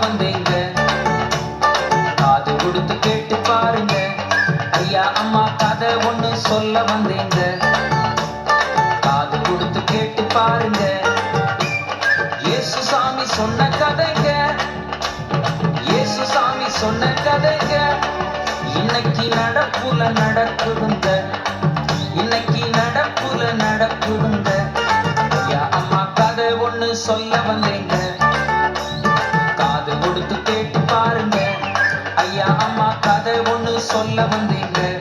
வந்தேங்க. காது கொடுத்து கேட்டு பாருங்க. ஐயா அம்மா கதை ஒண்ணு சொல்ல வந்தீங்க. காது கொடுத்து கேட்டு பாருங்க. இயேசு சாமி சொன்ன கதைங்க. இயேசு சாமி சொன்ன கதைங்க. இன்னைக்கு நடப்புல நடக்குதுங்க. இன்னைக்கு நடப்புல நடக்குதுங்க. ஐயா அம்மா கதை ஒண்ணு சொல்ல வந்தேங்க. ஒண்ணு சொல்ல வந்தீங்க.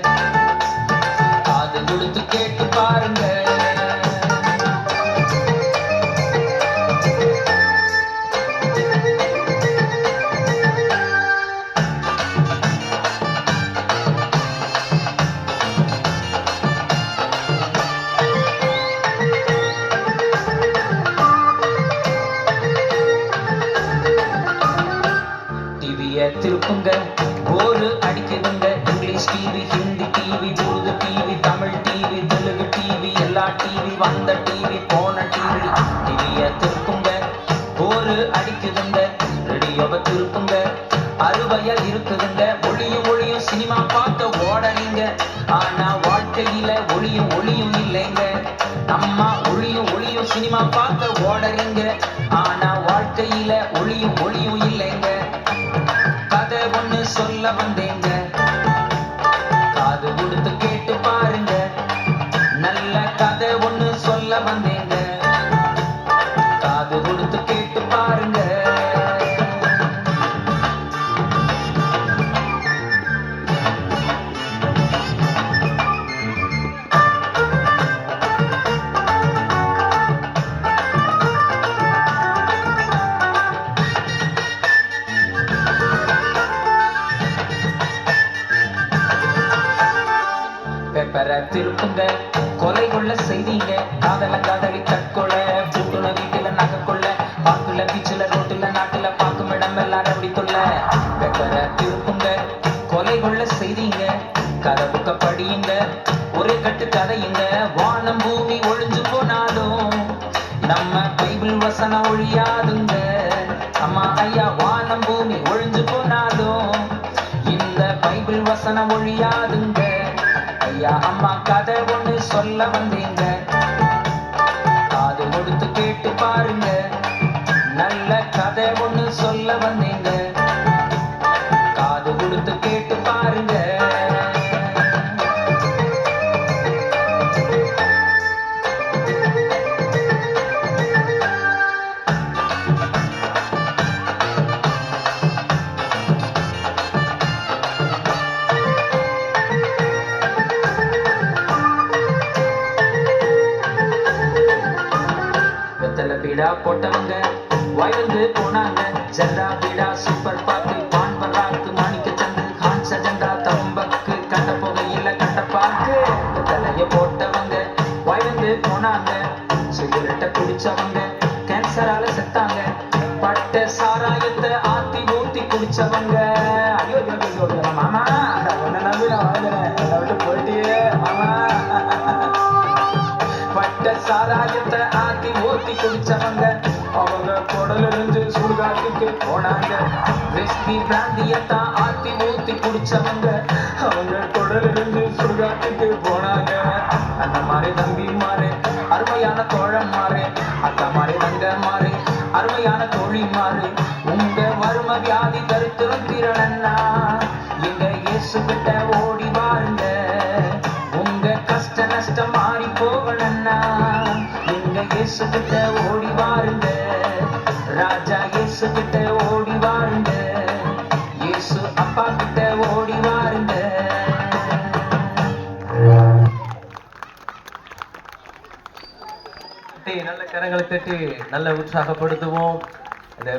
டிவிய திருப்புங்க. Bore அடிக்குதுங்க. English TV Hindi TV Urdu TV Tamil TV Telugu TV எல்லா டிவி வந்த டிவி போன டிவி டிவிய திருப்புங்க. போரு அடிக்குதுங்க. ரேடியோவை திருப்புங்க. அறுவையா இருக்குதுங்க. ஒளியும் ஒளியும் சினிமா பார்க்க ஓடறீங்க ஆனா வாழ்க்கையில ஒளியும் ஒளியும் இல்லைங்க. அம்மா ஒளியும் ஒளியும் சினிமா பார்க்க ஓடறீங்க ஆனா வாழ்க்கையில வந்தேங்க பேப்பரை திருப்புங்க. கொலை கொள்ள செய்தீங்க. காதல காதலி தற்கொலை பூட்டுல வீட்டுல நகைக்கொள்ள பாக்குல பீச்சுல ரோட்டுல நாட்டுல பாக்கும் இடம் எல்லாரும் ரவுடி தொல்ல. பேப்பரை திருப்புங்க. கொலை கொள்ள செய்தீங்க. கதை புக்க படியுங்க. ஒரு கட்டு கதையுங்க. வானம் பூமி ஒழிஞ்சு போனாலும் நம்ம பைபிள் வசனம் ஒழியாதுங்க. அம்மா ஐயா வானம் பூமி ஒழிஞ்சு போனாலும் இந்த பைபிள் வசனம் ஒழியாதுங்க. ஐயா. அம்மா கதை ஒன்று சொல்ல வந்தீங்க. பீடா போட்டவங்க வயந்து போனாங்க. ஜல்லா பீடா சூப்பர் பாக்கு பான் பராக்கு மாணிக்க சந்து ஹான்ஸ் அஜெண்டா தம்பக்கு கண்ட புகையில கண்ட பாக்கு. தலைய போட்டவங்க வயந்து போனாங்க. சிகரெட்டை குடிச்சவங்க கேன்சரால குடிச்சவங்க அவங்க குடல் இருந்து சுடுகாட்டுக்கு போனாங்க. வெஸ்டி பிராந்தியத்தான் ஆத்தி ஊத்தி குடிச்சவங்க. அவங்க குடல் இருந்து சுடுகாட்டுக்கு போனாங்க. அந்த மாதிரி தம்பி இயேசு கிட்ட ஓடி வாருங்க இயேசு அப்பா கிட்ட ஓடி வாருங்க நல்ல கரங்களை தட்டி நல்ல உற்சாகப்படுத்துவோம். இந்த